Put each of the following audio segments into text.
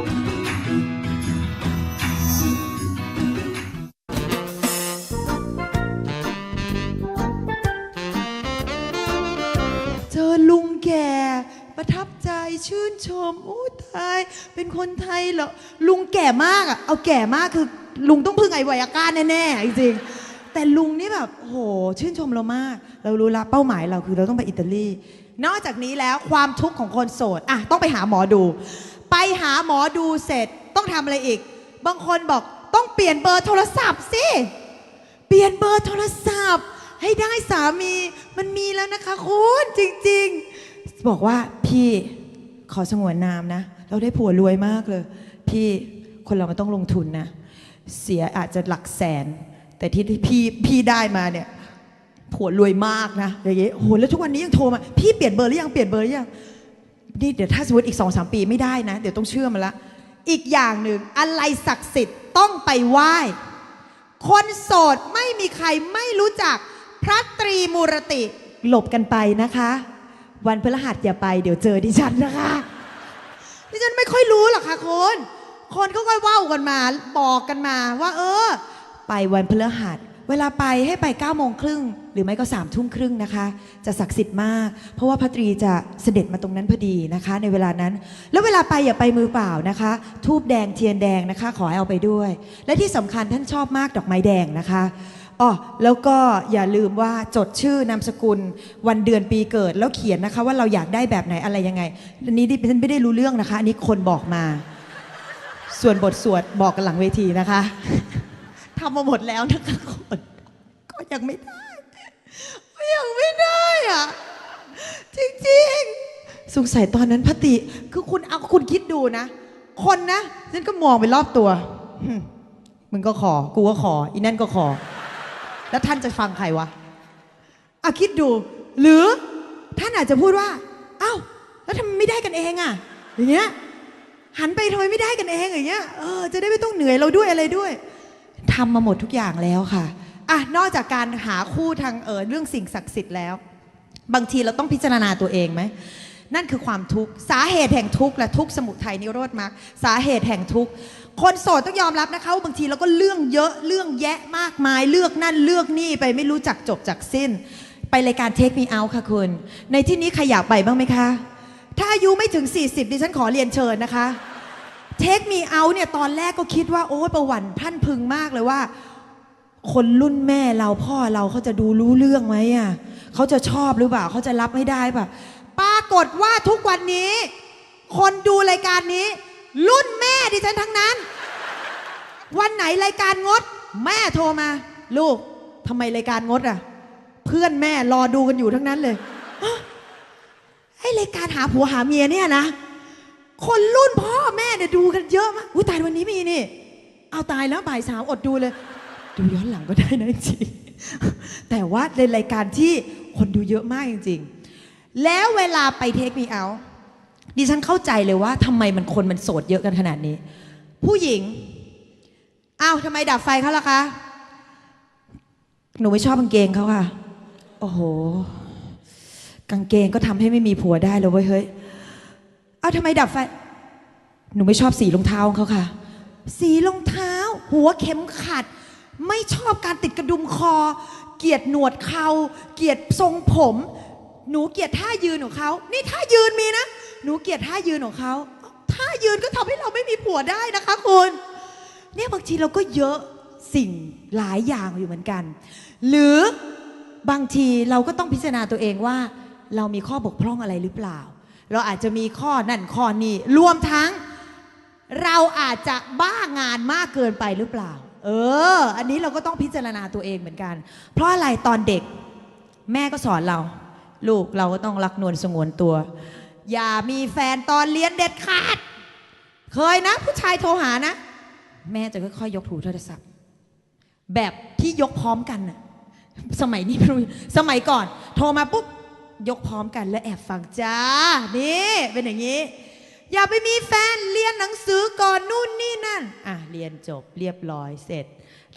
เจอลุงแก่ประทับใจชื่นชมโอ้ตายเป็นคนไทยเหรอลุงแก่มากอะเอาแก่มากคือลุงต้องพึ่งไอไวยาก้าแน่ๆจริงๆแต่ลุงนี่แบบโหชื่นชมเรามาก เรารู้ละเป้าหมายเราคือเราต้องไปอิตาลี นอกจากนี้แล้วความทุกข์ของคนโสดอะต้องไปหาหมอดู หาหมอดูเสร็จต้องทำอะไรอีก บางคนบอกต้องเปลี่ยนเบอร์โทรศัพท์สิ เปลี่ยนเบอร์โทรศัพท์ ให้ได้สามีมันมีแล้วนะคะคุณจริง ๆ บอกว่าพี่ขอสงวนนามนะ เราได้ผัวรวยมากเลย พี่คนเรามันต้องลงทุนนะ เสียอาจจะหลักแสน แต่ที่พี่พี่ได้มาเนี่ยผัวรวยมากนะอย่างเงี้ยโอ้โหแล้วทุกวันนี้ยังโทรมา พี่เปลี่ยนเบอร์หรือยังเปลี่ยนเบอร์หรือยัง นี่เดี๋ยวถ้าสมมติอีกสองสามปีไม่ได้นะ เดี๋ยวต้องเชื่อมันละ อีกอย่างหนึ่งอะไรศักดิ์สิทธิ์ต้องไปไหว้ คนโสดไม่มีใครไม่รู้จักพระตรีมูรติ หลบกันไปนะคะ วันพฤหัสอย่าไป เดี๋ยวเจอดิฉันนะคะดิฉันไม่ค่อยรู้หรอกค่ะคุณคนก็ค่อยว้ากันมา บอกกันมาว่า เออ ไปวันพฤหัส เวลาไปให้ไป9ก้าโมงครึ่งหรือไม่ก็3ามทุ่มครึ่งนะคะ จะศักดิ์สิทธิ์มาก เพราะว่าพระตรีจะเสด็จมาตรงนั้นพอดีนะคะ ในเวลานั้น แล้วเวลาไปอย่าไปมือเปล่านะคะ ทูบแดงเทียนแดงนะคะ ขอให้เอาไปด้วย และที่สำคัญท่านชอบมากดอกไม้แดงนะคะอ๋อแล้วก็อย่าลืมว่าจดชื่อนามสกุลวันเดือนปีเกิด แล้วเขียนนะคะ ว่าเราอยากได้แบบไหนอะไรยังไงอันนี้ดิฉันไม่ได้รู้เรื่องนะคะ อันนี้คนบอกมา ส่วนบทสวดบอกกันหลังเวทีนะคะำมาหมดแล้วนะคะคนก็ยังไม่ได้ยังไม่ได้อะจริงๆ สงสัยตอนนั้นพติ คือคุณเอาคุณคิดดูนะ คนนะฉันก็มองไปรอบตัวมึงก็ขอ กูก็ขอ อีนั่นก็ขอ แล้วท่านจะฟังใครวะเอะคิดดู หรือท่านอาจจะพูดว่าเอ้าแล้วทำไมไม่ได้กันเองอะ อย่างเงี้ยหันไปทำไมไม่ได้กันเองอย่างเงี้ยเออจะได้ไม่ต้องเหนื่อยเราด้วยอะไรด้วย ทำมาหมดทุกอย่างแล้วค่ะอะนอกจากการหาคู่ทางเออเรื่องสิ่งศักดิ์สิทธิ์แล้ว บางทีเราต้องพิจารณาตัวเองไหมนั่นคือความทุกข์สาเหตุแห่งทุกข์และทุกข์สมุทัยนิโรธมรรคสาเหตุแห่งทุกข์คนโสดต้องยอมรับนะคะว่าบางทีเราก็เรื่องเยอะเรื่องแยะมากมาย เลือกนั่นเลือกนี่ไปไม่รู้จักจบจากสิ้น ไปรายการเทคมีเอาค่ะคุณ ในที่นี้ขยับไปบ้างไหมคะ ถ้าอายุไม่ถึง 40ดิฉันขอเรียนเชิญนะคะ เทคมีเอาเนี่ยตอนแรกก็คิดว่าโอ้ยประวันพันพึงมากเลยว่า คนรุ่นแม่เราพ่อเราเขาจะดูรู้เรื่องไหมอะเขาจะชอบหรือเปล่าเขาจะรับไม่ได้ป่ะปรากฏว่าทุกวันนี้ คนดูรายการนี้ รุ่นแม่ดิฉันทั้งนั้น วันไหนรายการงด แม่โทรมา ลูกทำไมรายการงดอะ เพื่อนแม่รอดูกันอยู่ทั้งนั้นเลยไอรายการหาผัวหาเมียเนี่ยนะ คนรุ่นพ่อแม่เนี่ยดูกันเยอะมากอุ้ยตายวันนี้มีนี่ เอาตายแล้วบ่ายสามอดดูเลย ดูย้อนหลังก็ได้นะจริงแต่ว่าในรายการที่คนดูเยอะมากจริง ๆ แล้วเวลาไปเทคมีเอาดิฉันเข้าใจเลยว่าทำไมมันคนมันโสดเยอะกันขนาดนี้ ผู้หญิงอ้าวทำไมดับไฟเขาล่ะคะ หนูไม่ชอบกางเกงเขาค่ะ โอ้โห กางเกงก็ทำให้ไม่มีผัวได้เลยเว้ยเฮ้ย เอาทำไมดับไฟ หนูไม่ชอบสีรองเท้าของเขาค่ะ สีรองเท้า หัวเข็มขัด ไม่ชอบการติดกระดุมคอ เกลียดหนวดเขา เกลียดทรงผม หนูเกลียดท่ายืนของเขา นี่ท่ายืนมีนะ หนูเกลียดท่ายืนของเขา ท่ายืนก็ทำให้เราไม่มีผัวได้นะคะคุณ เนี่ยบางทีเราก็เยอะสิ่งหลายอย่างอยู่เหมือนกัน หรือบางทีเราก็ต้องพิจารณาตัวเองว่า เรามีข้อบกพร่องอะไรหรือเปล่า เราอาจจะมีข้อนั่นข้อนี้รวมทั้ง เราอาจจะบ้างานมากเกินไปหรือเปล่า เออ อันนี้เราก็ต้องพิจารณาตัวเองเหมือนกัน เพราะอะไรตอนเด็ก แม่ก็สอนเรา ลูกเราก็ต้องรักนวลสงวนตัว อย่ามีแฟนตอนเรียนเด็ดขาด เคยนะ ผู้ชายโทรหานะ แม่จะค่อยๆยกถูโทรศัพท์ แบบที่ยกพร้อมกันน่ะสมัยนี้ไม่รู้สมัยก่อน โทรมาปุ๊บ ยกพร้อมกันและแอบฟังจ้า นี่เป็นอย่างนี้ อย่าไปมีแฟนเรียนหนังสือก่อนนู่นนี่นั่น อะเรียนจบเรียบร้อยเสร็จ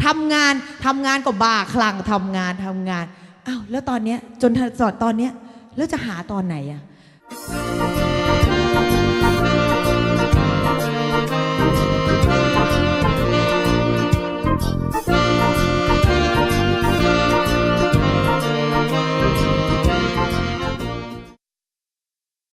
ทำงานทำงานก็บ้าคลั่งทำงานทำงานอ้าวแล้วตอนเนี้ยจนสอดตอนเนี้ยแล้วจะหาตอนไหนอะ